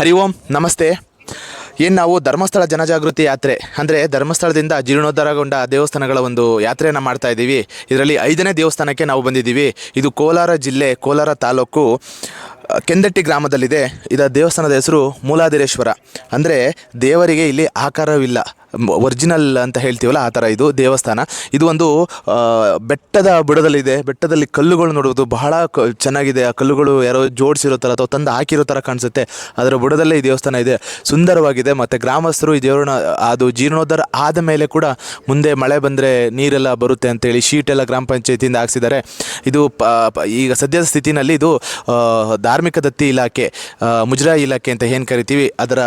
ಹರಿ ಓಂ, ನಮಸ್ತೆ. ಏನು ನಾವು ಧರ್ಮಸ್ಥಳ ಜನಜಾಗೃತಿ ಯಾತ್ರೆ, ಅಂದರೆ ಧರ್ಮಸ್ಥಳದಿಂದ ಜೀರ್ಣೋದ್ಧಾರಗೊಂಡ ದೇವಸ್ಥಾನಗಳ ಒಂದು ಯಾತ್ರೆಯನ್ನು ಮಾಡ್ತಾ ಇದ್ದೀವಿ. ಇದರಲ್ಲಿ ಐದನೇ ದೇವಸ್ಥಾನಕ್ಕೆ ನಾವು ಬಂದಿದ್ದೀವಿ. ಇದು ಕೋಲಾರ ಜಿಲ್ಲೆ, ಕೋಲಾರ ತಾಲೂಕು ಕೆಂದಟ್ಟಿ ಗ್ರಾಮದಲ್ಲಿದೆ. ಇದರ ದೇವಸ್ಥಾನದ ಹೆಸರು ಮೂಲಾದಿರೇಶ್ವರ. ಅಂದರೆ ದೇವರಿಗೆ ಇಲ್ಲಿ ಆಕಾರವಿಲ್ಲ. ಒರಿಜಿನಲ್ ಅಂತ ಹೇಳ್ತೀವಲ್ಲ, ಆ ಥರ ಇದು ದೇವಸ್ಥಾನ. ಇದು ಒಂದು ಬೆಟ್ಟದ ಬುಡದಲ್ಲಿದೆ. ಬೆಟ್ಟದಲ್ಲಿ ಕಲ್ಲುಗಳು ನೋಡುವುದು ಬಹಳ ಕ, ಚೆನ್ನಾಗಿದೆ. ಆ ಕಲ್ಲುಗಳು ಯಾರೋ ಜೋಡಿಸಿರೋ ಥರ ಅಥವಾ ತಂದು ಹಾಕಿರೋ ಥರ ಕಾಣಿಸುತ್ತೆ. ಅದರ ಬುಡದಲ್ಲೇ ಈ ದೇವಸ್ಥಾನ ಇದೆ. ಸುಂದರವಾಗಿದೆ. ಮತ್ತು ಗ್ರಾಮಸ್ಥರು ಈ ದೇವರನ್ನ, ಅದು ಜೀರ್ಣೋದ್ಧಾರ ಆದ ಮೇಲೆ ಕೂಡ ಮುಂದೆ ಮಳೆ ಬಂದರೆ ನೀರೆಲ್ಲ ಬರುತ್ತೆ ಅಂತೇಳಿ ಶೀಟ್ ಎಲ್ಲ ಗ್ರಾಮ ಪಂಚಾಯತಿಯಿಂದ ಹಾಕ್ಸಿದ್ದಾರೆ. ಇದು ಈಗ ಸದ್ಯದ ಸ್ಥಿತಿನಲ್ಲಿ ಇದು ಧಾರ್ಮಿಕ ದತ್ತಿ ಇಲಾಖೆ ಮುಜರಾಯಿ ಇಲಾಖೆ ಅಂತ ಏನು ಕರಿತೀವಿ, ಅದರ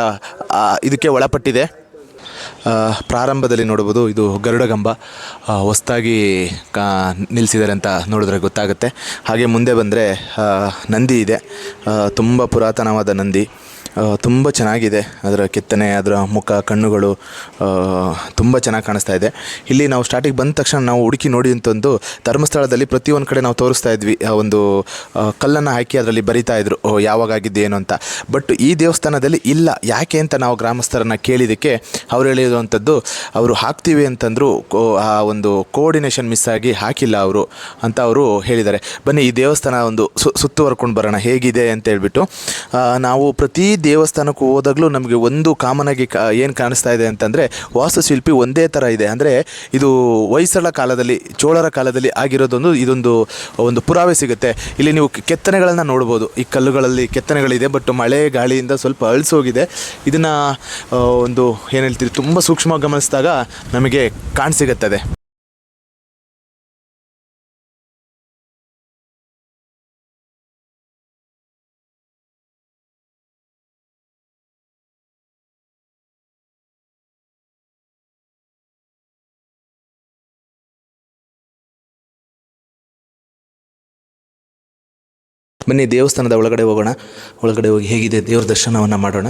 ಇದಕ್ಕೆ ಒಳಪಟ್ಟಿದೆ. ಪ್ರಾರಂಭದಲ್ಲಿ ನೋಡ್ಬೋದು ಇದು ಗರುಡಗಂಬ ಹೊಸದಾಗಿ ಕಾ ನಿಲ್ಲಿಸಿದ್ದಾರೆ ಅಂತ ನೋಡಿದ್ರೆ ಗೊತ್ತಾಗುತ್ತೆ. ಹಾಗೆ ಮುಂದೆ ಬಂದರೆ ನಂದಿ ಇದೆ. ತುಂಬ ಪುರಾತನವಾದ ನಂದಿ. ತುಂಬ ಚೆನ್ನಾಗಿದೆ. ಅದರ ಕೆತ್ತನೆ, ಅದರ ಮುಖ, ಕಣ್ಣುಗಳು ತುಂಬ ಚೆನ್ನಾಗಿ ಕಾಣಿಸ್ತಾ ಇದೆ. ಇಲ್ಲಿ ನಾವು ಸ್ಟಾರ್ಟಿಗೆ ಬಂದ ತಕ್ಷಣ ನಾವು ಹುಡುಕಿ ನೋಡಿ ಅಂತಂದು ಧರ್ಮಸ್ಥಳದಲ್ಲಿ ಪ್ರತಿಯೊಂದು ಕಡೆ ನಾವು ತೋರಿಸ್ತಾ ಇದ್ವಿ. ಆ, ಒಂದು ಕಲ್ಲನ್ನು ಹಾಕಿ ಅದರಲ್ಲಿ ಬರಿತಾ ಇದ್ರು. ಯಾವಾಗ ಆಗಿದ್ದು ಏನು ಅಂತ. ಬಟ್ ಈ ದೇವಸ್ಥಾನದಲ್ಲಿ ಇಲ್ಲ. ಯಾಕೆ ಅಂತ ನಾವು ಗ್ರಾಮಸ್ಥರನ್ನು ಕೇಳಿದ್ದಕ್ಕೆ ಅವ್ರು ಹೇಳಿರುವಂಥದ್ದು ಅವರು ಹಾಕ್ತೀವಿ ಅಂತಂದರು ಆ, ಒಂದು ಕೋಆರ್ಡಿನೇಷನ್ ಮಿಸ್ ಆಗಿ ಹಾಕಿಲ್ಲ ಅವರು ಅಂತ ಅವರು ಹೇಳಿದ್ದಾರೆ. ಬನ್ನಿ, ಈ ದೇವಸ್ಥಾನ ಒಂದು ಸುತ್ತುವರ್ಕೊಂಡು ಬರೋಣ. ಹೇಗಿದೆ ಅಂತ ಹೇಳ್ಬಿಟ್ಟು ನಾವು ಪ್ರತಿ ದೇವಸ್ಥಾನಕ್ಕೂ ಹೋದಾಗಲೂ ನಮಗೆ ಒಂದು ಕಾಮನಾಗಿ ಕಾ ಏನು ಕಾಣಿಸ್ತಾ ಇದೆ ಅಂತಂದರೆ ವಾಸ್ತುಶಿಲ್ಪಿ ಒಂದೇ ಥರ ಇದೆ. ಅಂದರೆ ಇದು ಹೊಯ್ಸಳ ಕಾಲದಲ್ಲಿ, ಚೋಳರ ಕಾಲದಲ್ಲಿ ಆಗಿರೋದೊಂದು, ಇದೊಂದು, ಒಂದು ಪುರಾವೆ ಸಿಗುತ್ತೆ. ಇಲ್ಲಿ ನೀವು ಕೆತ್ತನೆಗಳನ್ನು ನೋಡ್ಬೋದು. ಈ ಕಲ್ಲುಗಳಲ್ಲಿ ಕೆತ್ತನೆಗಳಿದೆ ಬಟ್ ಮಳೆ ಗಾಳಿಯಿಂದ ಸ್ವಲ್ಪ ಅಳಿಸೋಗಿದೆ ಇದನ್ನು ಒಂದು, ಏನು ಹೇಳ್ತೀರಿ, ತುಂಬ ಸೂಕ್ಷ್ಮ ಗಮನಿಸಿದಾಗ ನಮಗೆ ಕಾಣಸಿಗುತ್ತದೆ ಬನ್ನಿ ದೇವಸ್ಥಾನದ ಒಳಗಡೆ ಹೋಗೋಣ. ಒಳಗಡೆ ಹೋಗಿ ಹೇಗಿದೆ ದೇವ್ರ ದರ್ಶನವನ್ನು ಮಾಡೋಣ.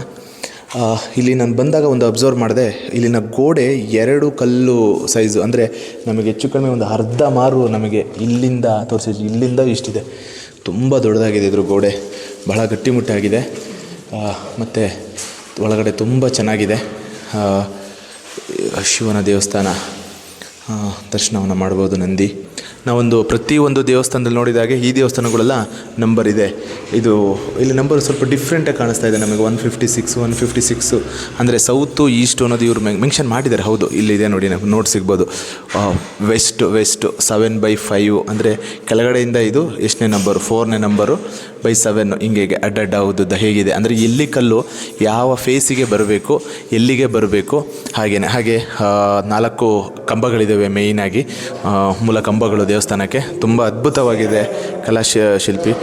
ಇಲ್ಲಿ ನಾನು ಬಂದಾಗ ಒಂದು ಅಬ್ಸರ್ವ್ ಮಾಡಿದೆ, ಇಲ್ಲಿನ ಗೋಡೆ ಎರಡು ಕಲ್ಲು ಸೈಜು ಅಂದರೆ ನಮಗೆ ಹೆಚ್ಚು ಕಡಿಮೆ ಒಂದು ಅರ್ಧ ಮಾರು ನಮಗೆ ಇಲ್ಲಿಂದ ತೋರಿಸಿ ಇಲ್ಲಿಂದ ಇಷ್ಟಿದೆ. ತುಂಬ ದೊಡ್ಡದಾಗಿದೆ ಇದ್ರ ಗೋಡೆ. ಬಹಳ ಗಟ್ಟಿಮುಟ್ಟಾಗಿದೆ. ಮತ್ತು ಒಳಗಡೆ ತುಂಬ ಚೆನ್ನಾಗಿದೆ. ಶಿವನ ದೇವಸ್ಥಾನ. ದರ್ಶನವನ್ನು ಮಾಡ್ಬೋದು ನಂದಿ. ನಾವೊಂದು ಪ್ರತಿಯೊಂದು ದೇವಸ್ಥಾನದಲ್ಲಿ ನೋಡಿದಾಗೆ ಈ ದೇವಸ್ಥಾನಗಳೆಲ್ಲ ನಂಬರ್ ಇದೆ. ಇದು ಇಲ್ಲಿ ನಂಬರ್ ಸ್ವಲ್ಪ ಡಿಫ್ರೆಂಟಾಗಿ ಕಾಣಿಸ್ತಾ ಇದೆ ನಮಗೆ one fifty six one fifty six ಅಂದರೆ ಸೌತು ಈಸ್ಟ್ ಅನ್ನೋದು ಇವರು ಮೆನ್ಷನ್ ಮಾಡಿದ್ದಾರೆ. ಹೌದು ಇಲ್ಲಿದೆ ನೋಡಿ ನಾವು ನೋಟ್ ಸಿಗ್ಬೋದು. West west seven by five ಅಂದರೆ ಕೆಳಗಡೆಯಿಂದ ಇದು ಎಷ್ಟನೇ ನಂಬರು ಫೋರ್ನೇ ನಂಬರು ಬೈ ಸೆವೆನ್ ಹಿಂಗೆ ಅಡ್ಡಡ್ಡ ಉದ್ದುದ್ದ ಹೇಗಿದೆ. ಅಂದರೆ ಎಲ್ಲಿ ಕಲ್ಲು ಯಾವ ಫೇಸಿಗೆ ಬರಬೇಕು, ಎಲ್ಲಿಗೆ ಬರಬೇಕು ಹಾಗೆಯೇ ಹಾಗೆ ನಾಲ್ಕು ಕಂಬಗಳಿದ್ದಾವೆ ಮೇಯ್ನಾಗಿ ಮೂಲ ಕಂಬಗಳು ದೇವಸ್ಥಾನಕ್ಕೆ. ತುಂಬ ಅದ್ಭುತವಾಗಿದೆ ಕಲಾಶ ಶಿಲ್ಪಿ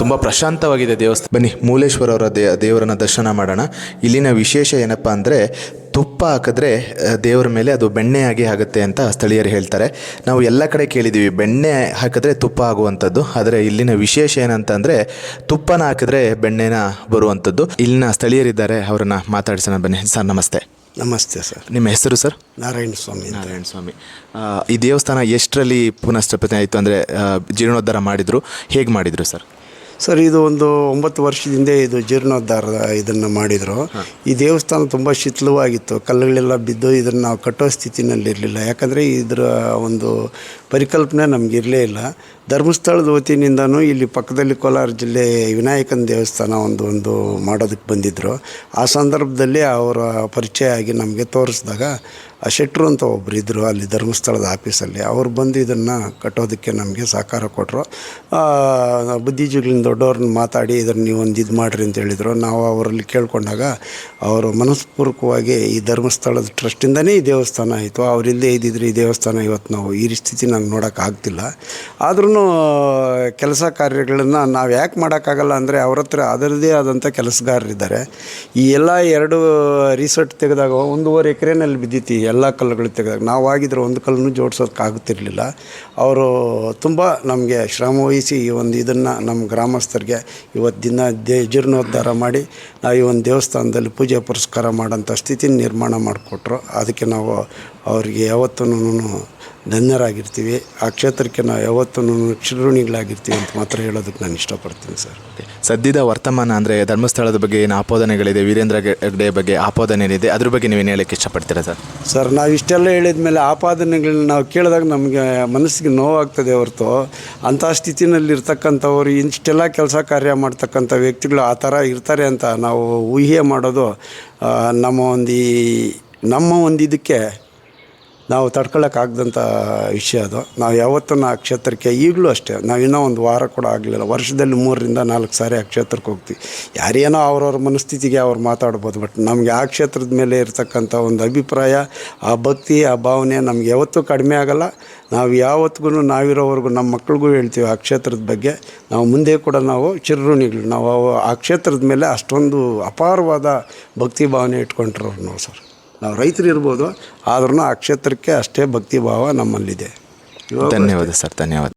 ತುಂಬ ಪ್ರಶಾಂತವಾಗಿದೆ ದೇವಸ್ಥಾನ. ಬನ್ನಿ ಮೂಲೇಶ್ವರ ಅವರ ದೇ, ದೇವರನ್ನ ದರ್ಶನ ಮಾಡೋಣ. ಇಲ್ಲಿನ ವಿಶೇಷ ಏನಪ್ಪ ಅಂದರೆ ತುಪ್ಪ ಹಾಕಿದ್ರೆ ದೇವರ ಮೇಲೆ ಅದು ಬೆಣ್ಣೆಯಾಗಿ ಆಗುತ್ತೆ ಅಂತ ಸ್ಥಳೀಯರು ಹೇಳ್ತಾರೆ. ನಾವು ಎಲ್ಲ ಕಡೆ ಕೇಳಿದ್ದೀವಿ ಬೆಣ್ಣೆ ಹಾಕಿದ್ರೆ ತುಪ್ಪ ಆಗುವಂಥದ್ದು. ಆದರೆ ಇಲ್ಲಿನ ವಿಶೇಷ ಏನಂತಂದರೆ ತುಪ್ಪನ ಹಾಕಿದ್ರೆ ಬೆಣ್ಣೆನ ಬರುವಂಥದ್ದು. ಇಲ್ಲಿನ ಸ್ಥಳೀಯರಿದ್ದಾರೆ ಅವರನ್ನು ಮಾತಾಡಿಸೋಣ ಬನ್ನಿ. ಸರ್ ನಮಸ್ತೆ. ನಮಸ್ತೆ ಸರ್. ನಿಮ್ಮ ಹೆಸರು ಸರ್? ನಾರಾಯಣ ಸ್ವಾಮಿ. ನಾರಾಯಣ ಸ್ವಾಮಿ. ಈ ದೇವಸ್ಥಾನ ಎಷ್ಟರಲ್ಲಿ ಪುನಃಸ್ಥಾಪನೆ ಆಯಿತು ಅಂದರೆ ಜೀರ್ಣೋದ್ಧಾರ ಮಾಡಿದರು? ಹೇಗೆ ಮಾಡಿದರು ಸರ್? ಸರ್ ಇದು ಒಂದು ಒಂಬತ್ತು ವರ್ಷದಿಂದ ಇದು ಜೀರ್ಣೋದ್ಧಾರ ಇದನ್ನು ಮಾಡಿದರು. ಈ ದೇವಸ್ಥಾನ ತುಂಬ ಶಿಥಿಲವಾಗಿತ್ತು. ಕಲ್ಲುಗಳೆಲ್ಲ ಬಿದ್ದು ಇದನ್ನು ನಾವು ಕಟ್ಟೋ ಸ್ಥಿತಿನಲ್ಲಿರಲಿಲ್ಲ. ಯಾಕಂದರೆ ಇದರ ಒಂದು ಪರಿಕಲ್ಪನೆ ನಮಗಿರಲೇ ಇಲ್ಲ. ಧರ್ಮಸ್ಥಳದ ವತಿಯಿಂದನೂ ಇಲ್ಲಿ ಪಕ್ಕದಲ್ಲಿ ಕೋಲಾರ ಜಿಲ್ಲೆ ವಿನಾಯಕನ ದೇವಸ್ಥಾನ ಒಂದು ಒಂದು ಮಾಡೋದಕ್ಕೆ ಬಂದಿದ್ದರು ಆ ಸಂದರ್ಭದಲ್ಲಿ ಅವರ ಪರಿಚಯ ಆಗಿ ನಮಗೆ ತೋರಿಸಿದಾಗ ಆ ಶೆಟ್ರು ಅಂತ ಒಬ್ಬರು ಇದ್ದರು ಅಲ್ಲಿ ಧರ್ಮಸ್ಥಳದ ಆಫೀಸಲ್ಲಿ. ಅವ್ರು ಬಂದು ಇದನ್ನು ಕಟ್ಟೋದಕ್ಕೆ ನಮಗೆ ಸಹಕಾರ ಕೊಟ್ಟರು ಬುದ್ಧಿಜೀವಿಗಳಿಂದ ದೊಡ್ಡವ್ರನ್ನ ಮಾತಾಡಿ ಇದನ್ನು ನೀವು ಒಂದು ಇದು ಮಾಡಿರಿ ಅಂತ ಹೇಳಿದರು. ನಾವು ಅವರಲ್ಲಿ ಕೇಳಿಕೊಂಡಾಗ ಅವರು ಮನಸ್ಪೂರ್ವಕವಾಗಿ ಈ ಧರ್ಮಸ್ಥಳದ ಟ್ರಸ್ಟಿಂದನೇ ಈ ದೇವಸ್ಥಾನ ಆಯಿತು. ಅವರಿಲ್ಲದೆ ಇದ್ದಿದ್ರೆ ಈ ದೇವಸ್ಥಾನ ಇವತ್ತು ನಾವು ಈ ಸ್ಥಿತಿ ನಂಗೆ ನೋಡೋಕ್ಕಾಗ್ತಿಲ್ಲ. ಆಗ್ತಿಲ್ಲ ಆದ್ರೂ ಕೆಲಸ ಕಾರ್ಯಗಳನ್ನು ನಾವು ಯಾಕೆ ಮಾಡೋಕ್ಕಾಗಲ್ಲ ಅಂದರೆ ಅವ್ರ ಹತ್ರ ಅದರದ್ದೇ ಆದಂಥ ಕೆಲಸಗಾರರಿದ್ದಾರೆ. ಈ ಎಲ್ಲ ಎರಡು ರಿಸರ್ಟ್ ತೆಗೆದಾಗ ಒಂದೂವರೆ ಎಕರೆನಲ್ಲಿ ಬಿದ್ದಿತ್ತು ಎಲ್ಲ ಕಲ್ಲುಗಳು ತೆಗೆದಾಗ. ನಾವು ಆಗಿದ್ರೆ ಒಂದು ಕಲ್ಲನ್ನು ಜೋಡಿಸೋದಕ್ಕಾಗುತ್ತಿರಲಿಲ್ಲ ಅವರು ತುಂಬ ನಮಗೆ ಶ್ರಮ ವಹಿಸಿ ಈ ಒಂದು ಇದನ್ನು ನಮ್ಮ ಗ್ರಾಮಸ್ಥರಿಗೆ ಇವತ್ತು ದಿನ ದೇ, ಜೀರ್ಣೋದ್ಧಾರ ಮಾಡಿ ನಾವು ಈ ಒಂದು ದೇವಸ್ಥಾನದಲ್ಲಿ ಪೂಜೆ ಪುರಸ್ಕಾರ ಮಾಡೋಂಥ ಸ್ಥಿತಿ ನಿರ್ಮಾಣ ಮಾಡಿಕೊಟ್ರು. ಅದಕ್ಕೆ ನಾವು ಅವರಿಗೆ ಯಾವತ್ತೂ ಧನ್ಯರಾಗಿರ್ತೀವಿ. ಆ ಕ್ಷೇತ್ರಕ್ಕೆ ನಾವು ಯಾವತ್ತೂ ಚಿರಋಣಿಗಳಾಗಿರ್ತೀವಿ ಅಂತ ಮಾತ್ರ ಹೇಳೋದಕ್ಕೆ ನಾನು ಇಷ್ಟಪಡ್ತೀನಿ ಸರ್. ಸದ್ಯದ ವರ್ತಮಾನ ಅಂದರೆ ಧರ್ಮಸ್ಥಳದ ಬಗ್ಗೆ ಏನು ಆಪಾದನೆಗಳಿದೆ ವೀರೇಂದ್ರ ಹೆಗ್ಡೆ ಬಗ್ಗೆ ಆಪಾದನೆ ಏನಿದೆ ಅದ್ರ ಬಗ್ಗೆ ನೀವೇನು ಹೇಳಕ್ಕೆ ಇಷ್ಟಪಡ್ತೀರಾ ಸರ್? ಸರ್ ನಾವು ಇಷ್ಟೆಲ್ಲ ಹೇಳಿದ ಮೇಲೆ ಆಪಾದನೆಗಳನ್ನ ನಾವು ಕೇಳಿದಾಗ ನಮಗೆ ಮನಸ್ಸಿಗೆ ನೋವಾಗ್ತದೆ ಹೊರತು. ಅಂಥ ಸ್ಥಿತಿನಲ್ಲಿ ಇರ್ತಕ್ಕಂಥವ್ರು ಇಷ್ಟೆಲ್ಲ ಕೆಲಸ ಕಾರ್ಯ ಮಾಡ್ತಕ್ಕಂಥ ವ್ಯಕ್ತಿಗಳು ಆ ಥರ ಇರ್ತಾರೆ ಅಂತ ನಾವು ಊಹೆ ಮಾಡೋದು ನಮ್ಮ ಒಂದು ನಮ್ಮ ಒಂದು ಇದಕ್ಕೆ ನಾವು ತಡ್ಕೊಳ್ಳೋಕ್ಕಾಗ್ದಂಥ ವಿಷಯ ಅದು. ನಾವು ಯಾವತ್ತೂ ಆ ಕ್ಷೇತ್ರಕ್ಕೆ, ಈಗಲೂ ಅಷ್ಟೇ, ನಾವು ಇನ್ನೂ ಒಂದು ವಾರ ಕೂಡ ಆಗಲಿಲ್ಲ. ವರ್ಷದಲ್ಲಿ ಮೂರರಿಂದ ನಾಲ್ಕು ಸಾರಿ ಆ ಕ್ಷೇತ್ರಕ್ಕೆ ಹೋಗ್ತೀವಿ. ಯಾರೇನೋ ಅವ್ರವ್ರ ಮನಸ್ಥಿತಿಗೆ ಅವ್ರು ಮಾತಾಡ್ಬೋದು, ಬಟ್ ನಮಗೆ ಆ ಕ್ಷೇತ್ರದ ಮೇಲೆ ಇರತಕ್ಕಂಥ ಒಂದು ಅಭಿಪ್ರಾಯ, ಆ ಭಕ್ತಿ, ಆ ಭಾವನೆ ನಮ್ಗೆ ಯಾವತ್ತೂ ಕಡಿಮೆ ಆಗಲ್ಲ. ನಾವು ಯಾವತ್ತಿಗೂ ನಾವಿರೋವರೆಗೂ ನಮ್ಮ ಮಕ್ಳಿಗೂ ಹೇಳ್ತೀವಿ ಆ ಕ್ಷೇತ್ರದ ಬಗ್ಗೆ. ನಾವು ಮುಂದೆ ಕೂಡ ನಾವು ಚಿರಋಣಿಗಳು. ನಾವು ಆ ಕ್ಷೇತ್ರದ ಮೇಲೆ ಅಷ್ಟೊಂದು ಅಪಾರವಾದ ಭಕ್ತಿ ಭಾವನೆ ಇಟ್ಕೊಂಡಿರೋರು ನಾವು ಸರ್. ನಾವು ರೈತರು ಇರ್ಬೋದು ಆದ್ರೂ ಆ ಕ್ಷೇತ್ರಕ್ಕೆ ಅಷ್ಟೇ ಭಕ್ತಿ ಭಾವ ನಮ್ಮಲ್ಲಿದೆ. ಧನ್ಯವಾದ ಸರ್ ಧನ್ಯವಾದ.